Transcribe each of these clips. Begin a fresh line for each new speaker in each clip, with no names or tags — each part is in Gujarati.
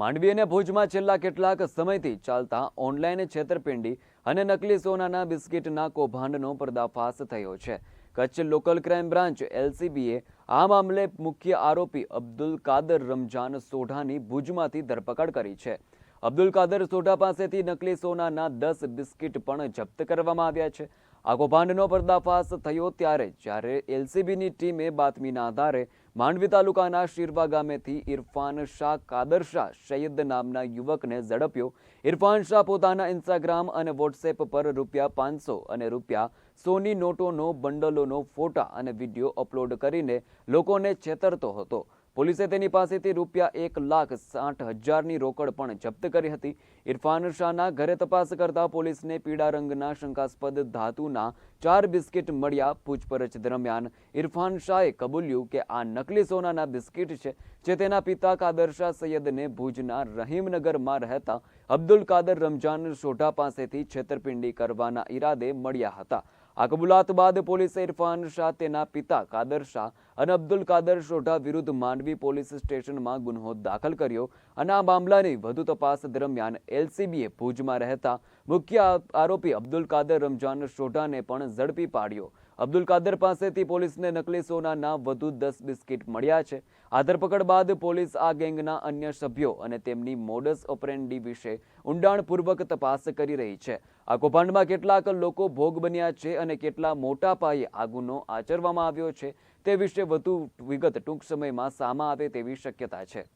માંડવી અને ભુજમાં છેલ્લા કેટલાક સમયથી ચાલતા ઓનલાઈન છેતરપિંડી અને નકલી સોનાના બિસ્કિટના કૌભાંડનો પર્દાફાશ થયો છે. કચ્છ લોકલ ક્રાઇમ બ્રાન્ચ એલસીબીએ આ મામલે મુખ્ય આરોપી અબ્દુલ કાદર રમજાન સોઢાની ભુજમાંથી ધરપકડ કરી છે. અબ્દુલ કાદર સોઢા પાસેથી નકલી સોનાના દસ બિસ્કિટ પણ જપ્ત કરવામાં આવ્યા છે. આ કૌભાંડનો પર્દાફાશ થયો ત્યારે જ્યારે એલસીબીની ટીમે બાતમીના આધારે માંડવી તાલુકાના શિરવા ગામેથી ઇરફાન શાહ કાદર શાહ સૈયદ નામના યુવકને ઝડપ્યો. ઇરફાન શાહ પોતાના ઇન્સ્ટાગ્રામ અને વોટ્સએપ પર રૂપિયા પાંચસો અને રૂપિયા સોની નોટોનો, બંડલોનો ફોટા અને વીડિયો અપલોડ કરીને લોકોને છેતરતો હતો. પોલીસે તેની પાસેથી રૂપિયા એક લાખ સાઠ હજારની રોકડ પણ જપ્ત કરી હતી. ઇરફાન શાહના ઘરે તપાસ કરતા પોલીસને પીળા રંગના શંકાસ્પદ ધાતુના ચાર બિસ્કિટ મળ્યા પૂછપરછ દરમિયાન. ઇરફાન શાહે કબૂલ્યું કે આ નકલી સોનાના બિસ્કિટ છે, જે તેના પિતા કાદર શાહ સૈયદને ભુજના રહીમનગરમાં રહેતા અબ્દુલ કાદર રમજાન સોઢા પાસેથી છેતરપિંડી કરવાના ઈરાદે મળ્યા હતા. આ કબૂલાત બાદ પોલીસે ઇરફાન શાહ, તેના પિતા કાદર શાહ અને અબ્દુલ કાદર સોઢા વિરુદ્ધ માંડવી પોલીસ સ્ટેશનમાં ગુન્હો દાખલ કર્યો અને આ મામલાની વધુ તપાસ દરમિયાન એલસીબીએ ભુજમાં રહેતા મુખ્ય આરોપી અબ્દુલ કાદર રમજાન સોઢાને પણ ઝડપી પાડ્યો. અબ્દુલ કાદર પાસેથી પોલીસને નકલી સોનાના વધુ દસ બિસ્કિટ મળ્યા છે. આ ધરપકડ બાદ પોલીસ આ ગેંગના અન્ય સભ્યો અને તેમની મોડસ ઓપરેન્ડી વિશે ઊંડાણપૂર્વક તપાસ કરી રહી છે. આ કૌભાંડમાં કેટલાક લોકો ભોગ બન્યા છે અને કેટલા મોટા પાયે આ ગુનો આચરવામાં આવ્યો છે તે વિશે વધુ વિગત ટૂંક સમયમાં સામા આવે તેવી શક્યતા છે.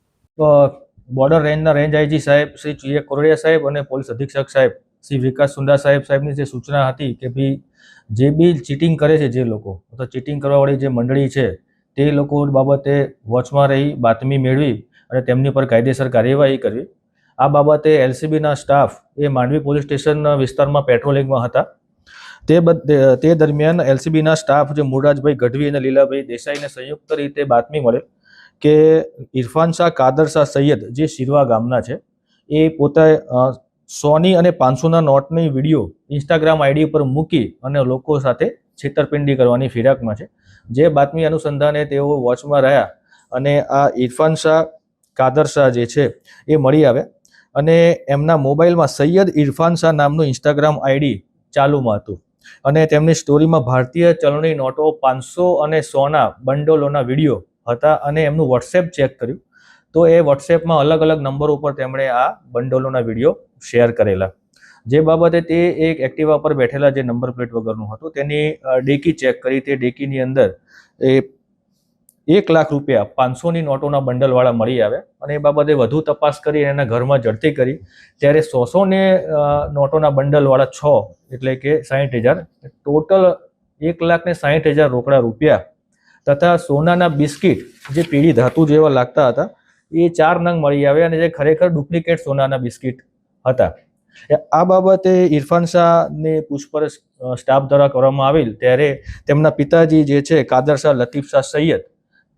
બોર્ડર રેન્જના રેન્જ આઈજી સાહેબ, શ્રી ચુએ કોરડિયા સાહેબ અને પોલીસ અધિક્ષક સાહેબ. શ્રી વિકાસ સુંડા સાહેબ સાહેબની જે સૂચના હતી કે ભાઈ જે બી ચીટિંગ કરે છે જે લોકો અથવા ચીટિંગ કરવાવાળી જે મંડળી છે, તે લોકો બાબતે વોચમાં રહી બાતમી મેળવી અને તેમની પર કાયદેસર કાર્યવાહી કરવી. આ બાબતે એલસીબીના સ્ટાફ એ માંડવી પોલીસ સ્ટેશન વિસ્તારમાં પેટ્રોલિંગમાં હતા. તે તે દરમિયાન એલસીબીના સ્ટાફ જે મુરરાજભાઈ ગઢવી અને લીલાભાઈ દેસાઈને સંયુક્ત રીતે બાતમી મળે કે ઇરફાન શાહ કાદર શાહ સૈયદ જે શિરવા ગામના છે, એ પોતે સોની અને પાંચસોના નોટની વીડિયો ઇન્સ્ટાગ્રામ આઈડી ઉપર મૂકી અને લોકો સાથે છેતરપિંડી કરવાની ફિરાકમાં છે. જે બાતમી અનુસંધાને તેઓ વોચમાં રહ્યા અને આ ઇરફાન શાહ, કાદર શાહ જે છે એ મળી આવ્યા અને એમના મોબાઈલમાં સૈયદ ઇરફાન શાહ નામનું ઇન્સ્ટાગ્રામ આઈડી ચાલુમાં હતું અને તેમની સ્ટોરીમાં ભારતીય ચલણી નોટો પાંચસો અને સોના બંડોલોના વીડિયો હતા અને એમનું વોટ્સએપ ચેક કર્યું તો એ વોટ્સએપમાં અલગ અલગ નંબર ઉપર તેમણે આ બંડલોના વીડિયો શેર કરેલા. જે બાબતે તે એક એક્ટિવા પર બેઠેલા જે નંબર પ્લેટ વગરનું હતું, તેની ડેકી ચેક કરી, તે ડેકીની અંદર એ એક લાખ રૂપિયા પાંચસોની નોટોના બંડલવાળા મળી આવ્યા અને એ બાબતે વધુ તપાસ કરી એના ઘરમાં ઝડપી કરી. ત્યારે સોસો ને નોટોના બંડલવાળા છ એટલે કે સાહીઠ હજાર, ટોટલ એક લાખ ને સાહીઠ હજાર રોકડા રૂપિયા તથા સોનાના બિસ્કિટ જે પીળી ધાતુ જેવા લાગતા હતા એ ચાર નંગ મળી આવ્યા અને જે ખરેખર ડુપ્લિકેટ સોનાના બિસ્કિટ હતા. આ બાબતે ઇરફાન શાહને પૂછપરછ સ્ટાફ દ્વારા કરવામાં આવેલ ત્યારે તેમના પિતાજી જે છે, કાદર શાહ લતીફ શાહ સૈયદ,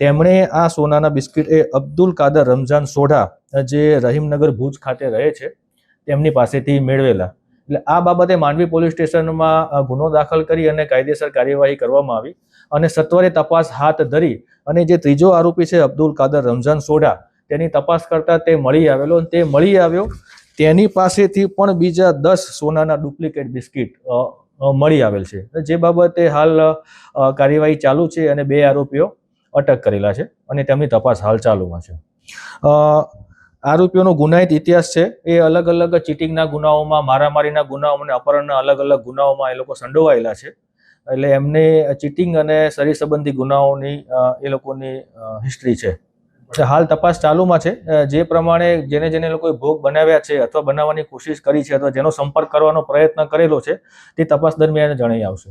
તેમણે આ સોનાના બિસ્કિટ એ અબ્દુલ કાદર રમઝાન સોઢા જે રહીમનગર ભુજ ખાતે રહે છે, તેમની પાસેથી મેળવેલા. એટલે આ બાબતે માંડવી પોલીસ સ્ટેશનમાં ગુનો દાખલ કરી અને કાયદેસર કાર્યવાહી કરવામાં આવી અને સત્વરે તપાસ હાથ ધરી અને જે ત્રીજો આરોપી છે, અબ્દુલ કાદર રમઝાન સોઢા તેની તપાસ કરતા તે મળી આવેલો તે મળી આવ્યો. તેની પાસેથી પણ બીજા દસ સોનાના ડુપ્લિકેટ બિસ્કિટ મળી આવેલ છે. જે બાબતે હાલ કાર્યવાહી ચાલુ છે અને બે આરોપીઓ અટક કરેલા છે અને તેમની તપાસ હાલ ચાલુમાં છે. આરોપીઓનો ગુનાહિત ઇતિહાસ છે. એ અલગ અલગ ચીટિંગના ગુનાઓમાં, મારામારીના ગુનાઓ અને અપહરણના અલગ અલગ ગુનાઓમાં એ લોકો સંડોવાયેલા છે. એટલે એમને ચીટિંગ અને સરી સંબંધી ગુનાઓની એ લોકોની હિસ્ટ્રી છે. હાલ તપાસ ચાલુમાં છે. જે પ્રમાણે જેને જેને લોકોએ ભોગ બનાવ્યા છે અથવા બનાવવાની કોશિશ કરી છે અથવા જેનો સંપર્ક કરવાનો પ્રયત્ન કરેલો છે, તે તપાસ દરમિયાન જણાઈ આવશે.